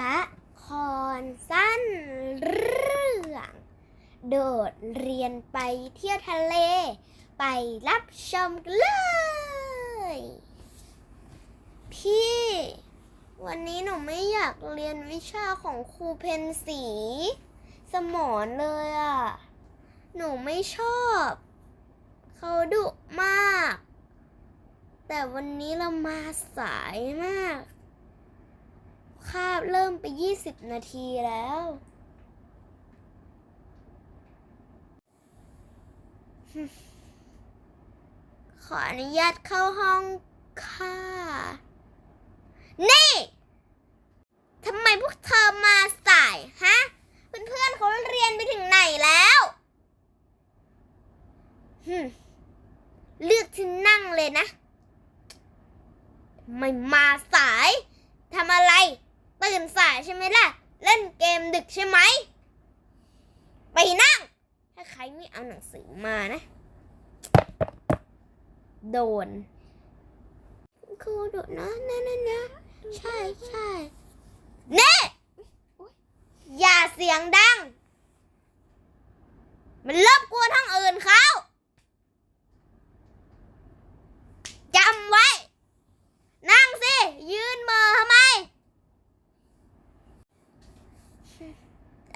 ละครสั้นเรื่อง โดดเรียนไปเที่ยวทะเล ไปรับชมกันเลย พี่ วันนี้หนูไม่อยากเรียนวิชาของครูเพนสี สมอนเลยอะ่ะ หนูไม่ชอบ เขาดุมาก แต่วันนี้เรามาสายมาก คาบเริ่มไป 20 นาทีแล้ว ขออนุญาตเข้าห้องค่ะ นี่ทำไมพวกเธอมาสายฮะ เพื่อนๆเขาเรียนไปถึงไหนแล้วหึเลือกที่นั่งเลยนะ ไม่มาสายทำอะไร ตื่นสายใช่ไหมล่ะ เล่นเกมดึกใช่ไหม ไปนั่ง ถ้าใครไม่เอาหนังสือมานะ โดนครูดุนะนะนะนะใช่ใช่เน่อย่าเสียงดัง มันรบกวนห้องอื่นเขาจำไว้ นั่งสิ ยืนมือทำไม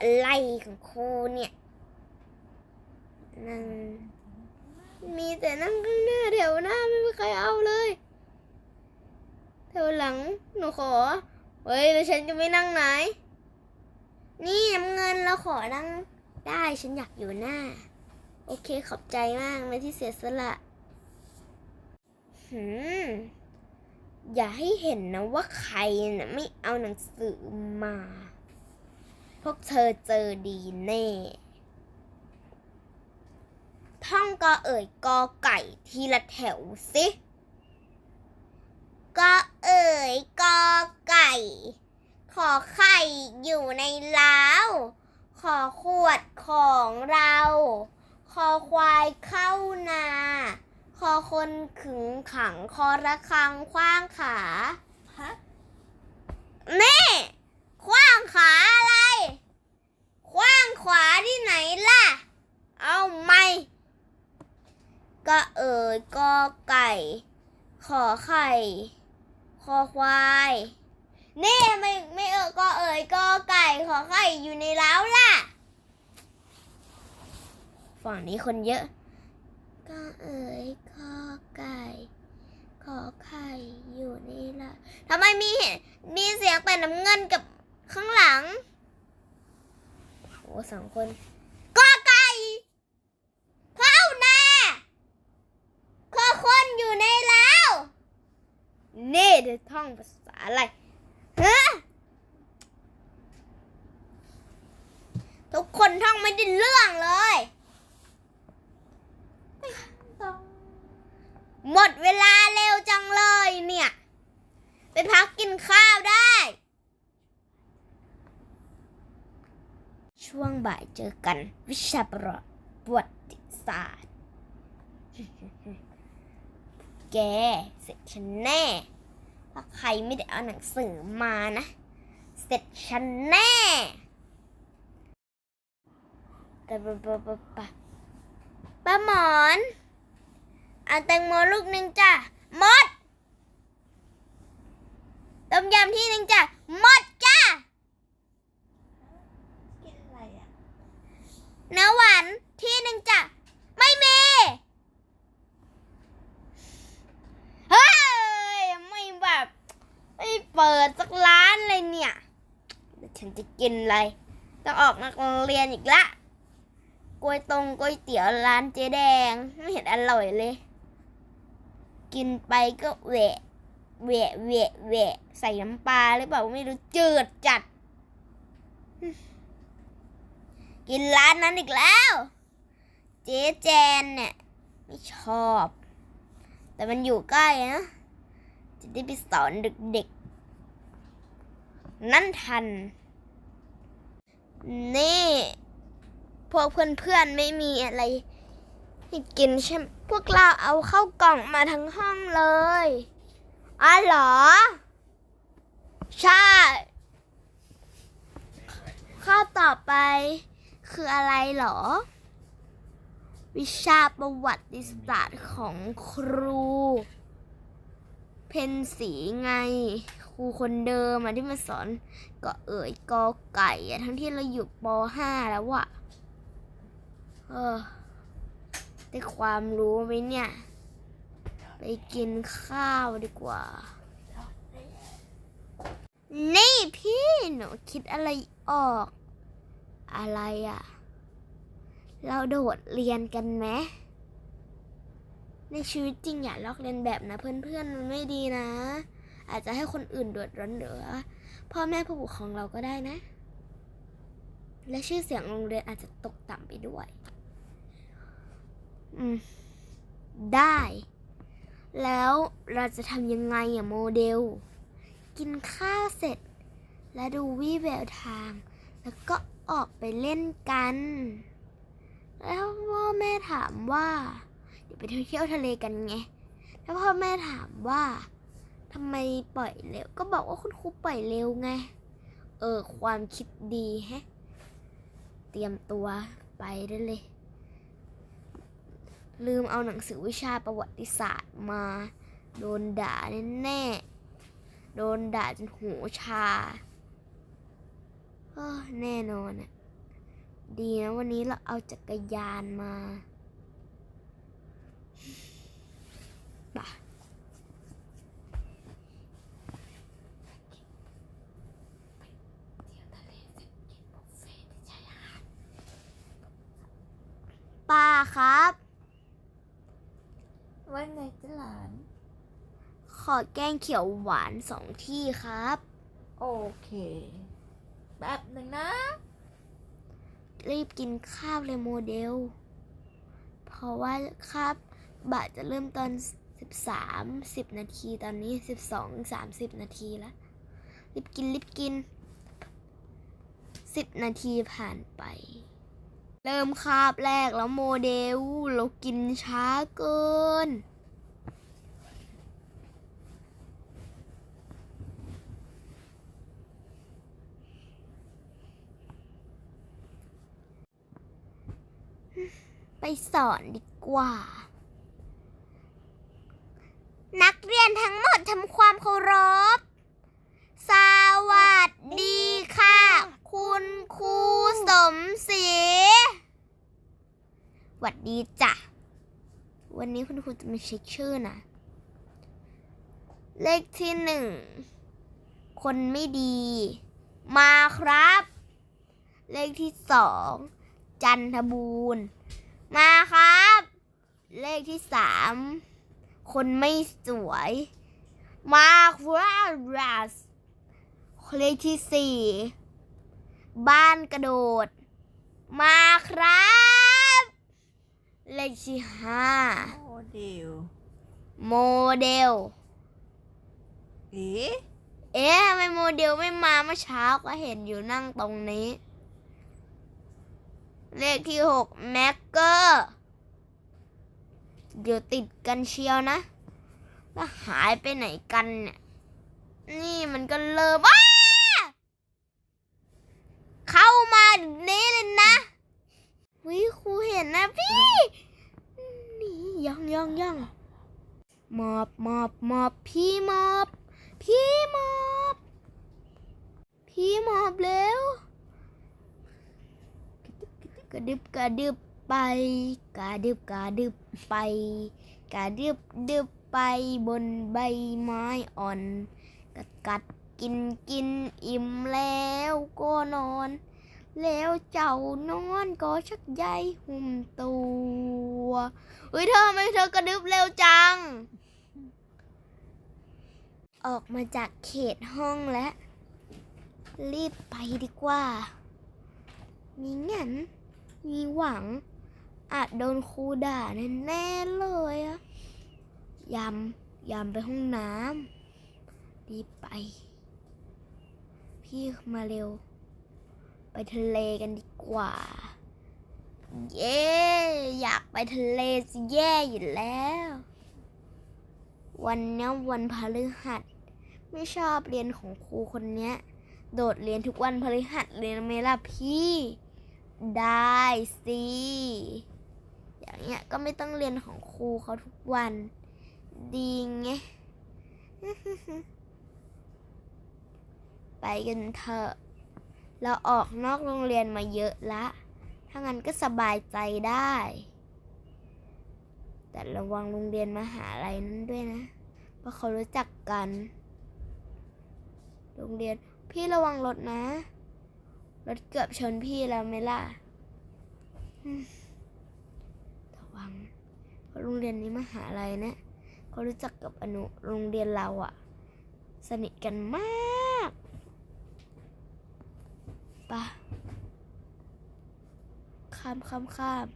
อะไรของครูเนี่ยนั่งมีแต่นั่งข้างหน้าแถวหน้าไม่มีใครเอาเลยแถวหลังหนูขอ เฮ้ยแล้วฉันจะไม่นั่งไหน นี่น้ำเงินเราขอนั่งได้ฉันอยากอยู่หน้า โอเคขอบใจมากเลยที่เสียสละหืมอย่าให้เห็นนะว่าใครนะไม่เอาหนังสือมา พวกเธอเจอดีแน่ ท่องกอเอ่ยกอไก่ทีละแถวสิกอเอ่ยกอไก่ ขอไข่อยู่ในเล้าขอขวดของเราคอควายเข้านาคอคนขึงขัง คอระคังคว้างขาฮะนี่คว้างขาอะไรคว้าง ขวาที่ไหนล่ะ เอาไม่ก็เอ่ยกอไก่ ขอไข่ คอควายนี่ไม่ไม่เอ่ยก็เอ่ยกอไก่ขอไข่อยู่ในเล้าล่ะ ฝั่งนี้คนเยอะ ก็เอ่ยกอไก่ ขอไข่อยู่ในเล้าทำไมมีเห็นมีเสียงแต่น้ำเงินกับข้างหลัง อ้สองคนกอไก่เข้านาขอคนอยู่ในเล้านี่เดี๋ยวท่องภาษาอะไรฮะทุกคนท่องไม่ได้เรื่องเลย หมดเวลาเร็วจังเลยเนี่ย ไปพักกินข้าวได้ ช่วงบ่ายเจอกัน วิชาประวัติศาสตร์ แกเสร็จฉันแน่ ถ้าใครไม่ได้เอาหนังสือมานะ เสร็จฉันแน่แต่ปะปะปะปะป้าหมอนเอาแตงโมลูกหนึ่งจ้ะมดต้มยำที่หนึ่งจ้ะมดจ้ะ กินอะไรอะ เนื้อหวานที่หนึ่งจ้ะ ไม่มี เฮ้ย ไม่แบบ ไม่เปิดสักร้านเลยเนี่ยฉันจะกินอะไร ต้องออกนักเรียนอีกละก๋วยตรงก๋วยเตี๋ยวร้านเจ๊แดง ไม่เห็นอร่อยเลย กินไปก็แหวะแหวะแหวะแหวะใส่น้ำปลาหรือเปล่าไม่รู้จืดจัด กินร้านนั้นอีกแล้ว เจ๊แจนเนี่ยไม่ชอบ แต่มันอยู่ใกล้นะจะได้ไปสอนเด็กๆ นั่นทัน นี่ พวกเพื่อนๆไม่มีอะไรให้กินใช่ไหมพวกเราเอาเข้ากล่องมาทั้งห้องเลยอ๋อเหรอ ใช่ ข้อต่อไป คืออะไรเหรอ วิชาประวัติศาสตร์ของครู เพนสีไง ครูคนเดิมอะที่มาสอนก็เอ่ยกอไก่อะทั้งที่เราอยู่ป .5 แล้วอะเออได้ความรู้ไหมเนี่ย ไปกินข้าวดีกว่า นี่พี่หนูคิดอะไรออก อะไรอะ่ะ เราโดดเรียนกันไหมในชีวิตจริงอย่าลอกเรียนแบบนะ เพื่อนๆมันไม่ดีนะ อาจจะให้คนอื่นเดือดร้อนเหลือพ่อแม่ผู้ปกครองเราก็ได้นะ และชื่อเสียงโรงเรียนอาจจะตกต่ำไปด้วย อืม ได้ แล้วเราจะทำยังไงอะโมเดล กินข้าวเสร็จ แล้วดูวี่แววทาง แล้วก็ ออกไปเล่นกัน แล้วพ่อแม่ถามว่า เดี๋ยวไปเที่ยวทะเลกันไง แล้วพ่อแม่ถามว่าทำไมปล่อยเร็ว ก็บอกว่าคุณครูปล่อยเร็วไง เออ ความคิดดีแฮะ เตรียมตัวไปได้เลย ลืมเอาหนังสือวิชาประวัติศาสตร์มา โดนด่าแน่ๆ โดนด่าจนหูชา แน่นอนอะดีนะวันนี้เราเอาจักรยานมาป่ะป้าครับ ว่าไงจ้าหลาน ขอแกงเขียวหวานสองที่ครับ โอเค แบบหนึ่งนะ รีบกินข้าวเลยโมเดล เพราะว่าครับบาทจะเริ่มตอน 13 10 นาทีตอนนี้ 12 30 นาทีแล้ว รีบกินรีบกิน 10 นาทีผ่านไป เริ่มคาบแรกแล้วโมเดลเรากินช้าเกิน ไปสอนดีกว่า นักเรียนทั้งหมดทำความเคารพ สวัสดีค่ะ คุณครูสมศรีหวัดดีจ้ะ วันนี้คุณครูจะมาเช็คชื่อนะ เลขที่หนึ่ง คนไม่ดี มาครับ เลขที่สอง จันทบูรณ์ มาครับ เลขที่สามคนไม่สวย มาครับเลขที่สี่บ้านกระโดด มาครับ เลขที่ห้าโมเดลโมเดลเอ๊ะเอ๊ะทำไมโมเดลไม่มาเมื่อเช้าก็เห็นอยู่นั่งตรงนี้ เลขที่หกแม็กเกอร์เดี๋ยวติดกันเชียวนะ แล้วหายไปไหนกันเนี่ย นี่มันก็เริ่มอ้าเข้ามาเดี๋ยวนี้เลยนะวิครูเห็นนะพี่ นี่ย่องย่องย่องมอบมอบมอบพี่มอบ พี่มอบ พี่มอบเร็ว กระดึบกระดึบไป กระดึบกระดึบไป กระดึบดึบไปบนใบไม้อ่อน กัดกัดกินกินอิ่มแล้วก็นอน แล้วเจ้านอนก็ชักใยหุ่มตัวเฮ้ยเธอทำไมเธอกระดึบเร็วจัง ออกมาจากเขตห้องแล้วรีบไปดีกว่ามีงั้น มีหวัง อาจโดนครูด่าแน่ๆเลยอะยำยำไปห้องน้ำรีบไป พี่มาเร็ว ไปทะเลกันดีกว่า เย้อยากไปทะเลสิแย่อยู่แล้ว วันนี้วันพฤหัส ไม่ชอบเรียนของครูคนเนี้ย โดดเรียนทุกวันพฤหัสเรียนไหมล่ะพี่ ได้สิอย่างเงี้ยก็ไม่ต้องเรียนของครูเขาทุกวัน ดีไงไปกันเถอะ เราออกนอกโรงเรียนมาเยอะละ ถ้างั้นก็สบายใจได้ แต่ระวังโรงเรียนมหาลัยนั้นด้วยนะ เพราะเขารู้จักกัน โรงเรียนพี่ระวังรถนะ รถเกือบชนพี่แล้วไหมล่ะระวังเพราะโรงเรียนนี้มหาลัยนะเขารู้จักกับอนุโรงเรียนเราอะสนิทกันมากปะข้ามข้ามข้าม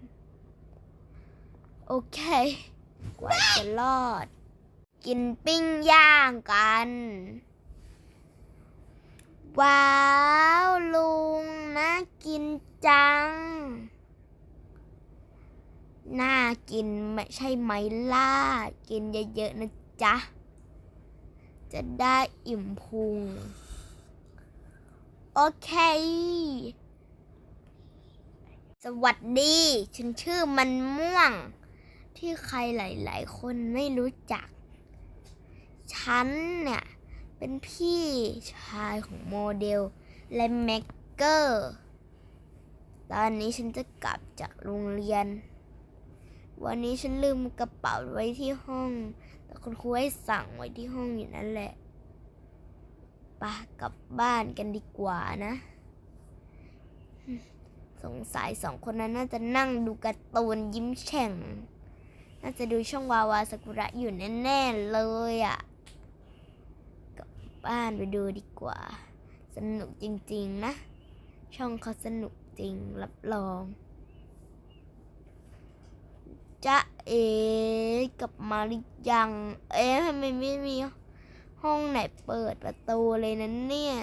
โอเค กว่าจะรอด กินปิ้งย่างกัน ว้าว ลุง น่ากินจัง น่ากินไม่ใช่ไหมล่ากินเยอะๆนะจ๊ะ จะได้อิ่มพุง โอเค สวัสดี ฉันชื่อมันม่วง ที่ใครหลายๆ คนไม่รู้จัก ฉันเนี่ย เป็นพี่ชายของโมเดลและแม็กเกอร์ ตอนนี้ฉันจะกลับจากโรงเรียน วันนี้ฉันลืมกระเป๋าไว้ที่ห้อง แต่คุณครูให้สั่งไว้ที่ห้องอยู่นั่นแหละปะกลับบ้านกันดีกว่านะ สงสัยสองคนนั้นน่าจะนั่งดูการ์ตูนยิ้มแฉ่ง น่าจะดูช่องวาวาสกุระอยู่แน่ ๆ เลยอะ่ะ บ้านไปดูดีกว่า สนุกจริงๆนะ ช่องเขาสนุกจริงรับรองจะเอ๋กลับมาหรือยัง เอ๊ะทำไมไม่มีห้องไหนเปิดประตูเลยนั้นเนี่ย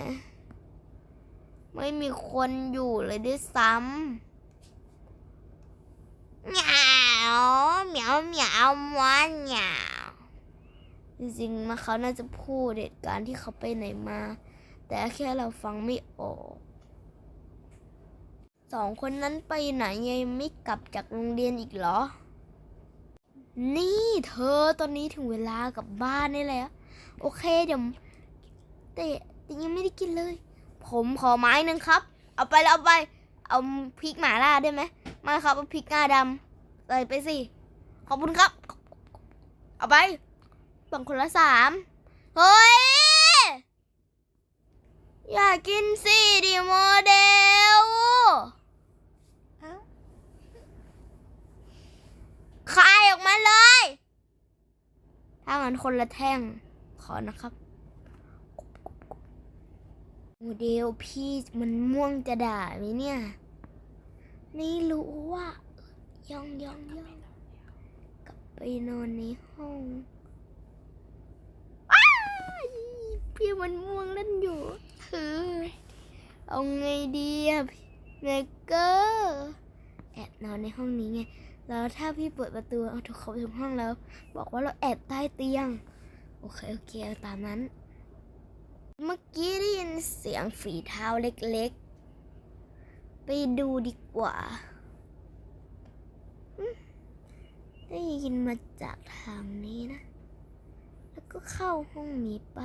ไม่มีคนอยู่เลยด้วยซ้ำเหมียวเหมียวเหมียวมวนเหมียว จริงๆมาเขาน่าจะพูดเหตุการณ์ที่เขาไปไหนมา แต่แค่เราฟังไม่ออกสองคนนั้นไปไหนยังไม่กลับจากโรงเรียนอีกเหรอ นี่เธอตอนนี้ถึงเวลากลับบ้านได้แล้ว โอเคเดี๋ยวแต่แต่ยังไม่ได้กินเลย ผมขอไม้หนึ่งครับ เอาไปแล้วเอาไป เอาพริกหม่าล่าได้ไหมมาครับเอาพริกงาดำใส่ไปสิ ขอบคุณครับ เอาไป แบ่งคนละสามเฮ้ย อย่ากินสิดิโมเดลคายออกมาเลย ถ้างั้นคนละแท่ง ขอนะครับโมเดลพี่มันม่วงจะด่าไหมเนี่ยไม่รู้ว่าย่องย่องย่องกลับไปนอนในห้อง พี่มันม่วงเล่นอยู่เธอเอาไงดีอะเมเกอร์แอบนอนในห้องนี้ไง แล้วถ้าพี่เปิดประตูเอาทุกเขาไปทุกห้องแล้ว บอกว่าเราแอบใต้เตียง โอเคโอเคเอาตามนั้น เมื่อกี้ได้ยินเสียงฝีเท้าเล็กๆ ไปดูดีกว่าได้ยินมาจากทางนี้นะ ก็เข้าห้องนี้ไป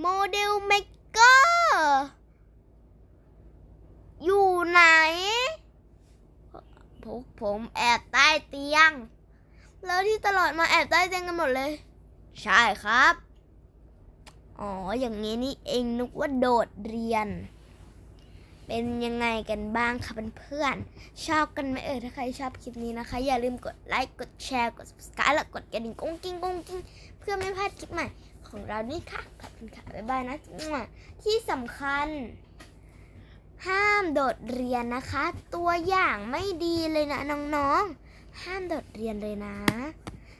โมเดลเมกเกอร์อยู่ไหนพวกผมแอบใต้เตียง แล้วที่ตลอดมาแอบใต้เตียงกันหมดเลย ใช่ครับ อ๋อ อย่างนี้นี่เองนึกว่าโดดเรียน เป็นยังไงกันบ้างคะเพื่อนๆชอบกันไหมเอ่ยถ้าใครชอบคลิปนี้นะคะ อย่าลืมกดไลค์กดแชร์กด subscribe และกดกระดิ่งกุ้งกิ้งกุ้งกิ้งเพื่อไม่พลาดคลิปใหม่ของเรานี่ค่ะขอบคุณค่ะบ๊ายบายนะที่สำคัญ ห้ามโดดเรียนนะคะ ตัวอย่างไม่ดีเลยนะน้องๆห้ามโดดเรียนเลยนะ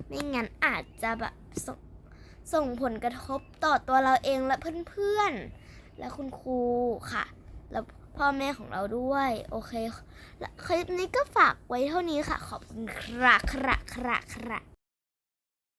ไม่งั้นอาจจะแบบสส่งผลกระทบต่อตัวเราเองและเพื่อนๆและคุณครูค่ะแล้ว พ่อแม่ของเราด้วย โอเค คลิปนี้ก็ฝากไว้เท่านี้ค่ะ ขอบคุณครับครับครับครับ